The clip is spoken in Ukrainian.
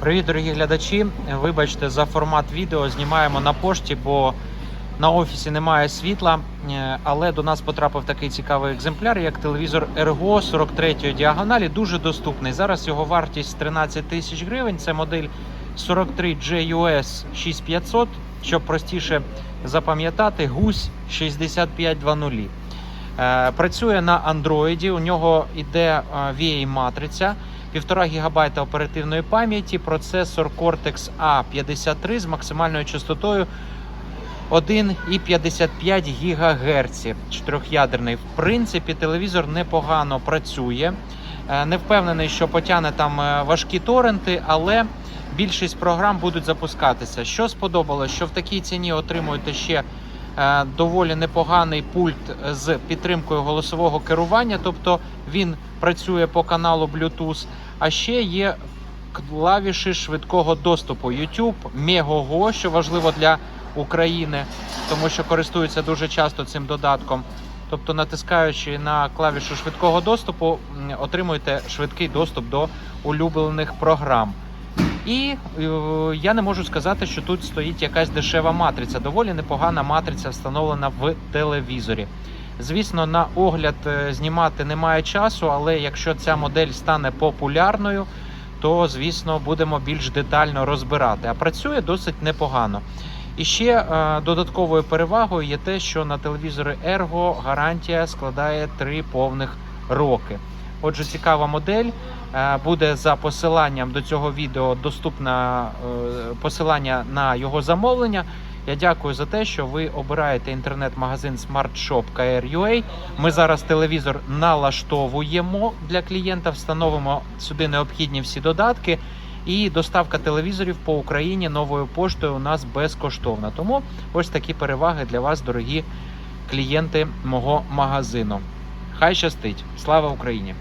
Привіт, дорогі глядачі. Вибачте за формат відео. Знімаємо на пошті, бо на офісі немає світла. Е, Але до нас потрапив такий цікавий екземпляр, як телевізор Ergo 43 діагоналі. Дуже доступний. Зараз його вартість 13 тисяч гривень. Це модель 43 JUS 6500. Щоб простіше запам'ятати, гусь 6520. Е, Працює на Android, у нього іде VA матриця, 1,5 ГБ оперативної пам'яті, процесор Cortex A53 з максимальною частотою 1,55 ГГц, чотирьохядерний. В принципі, телевізор непогано працює. Е, Не впевнений, що потягне там е, важкі торренти, але більшість програм будуть запускатися. Що сподобалось, що в такій ціні отримуєте ще е, доволі непоганий пульт з підтримкою голосового керування, тобто він працює по каналу Bluetooth. А ще є клавіші швидкого доступу YouTube, Megogo, що важливо для України, тому що користуються дуже часто цим додатком. Тобто, натискаючи на клавішу швидкого доступу, отримуєте швидкий доступ до улюблених програм. І е, я не можу сказати, що тут стоїть якась дешева матриця. Доволі непогана матриця встановлена в телевізорі. Звісно, на огляд е, знімати немає часу, але якщо ця модель стане популярною, то звісно будемо більш детально розбирати. А працює досить непогано. І ще е, додатковою перевагою є те, що на телевізори Ergo гарантія складає 3 повних роки. Отже, цікава модель. Е, Буде за посиланням до цього відео доступне посилання на його замовлення. Я дякую за те, що ви обираєте інтернет-магазин SmartShop.KR.UA. Ми зараз телевізор налаштовуємо для клієнта, встановимо сюди необхідні всі додатки. І доставка телевізорів по Україні новою поштою у нас безкоштовна. Тому ось такі переваги для вас, дорогі клієнти мого магазину. Хай щастить! Слава Україні!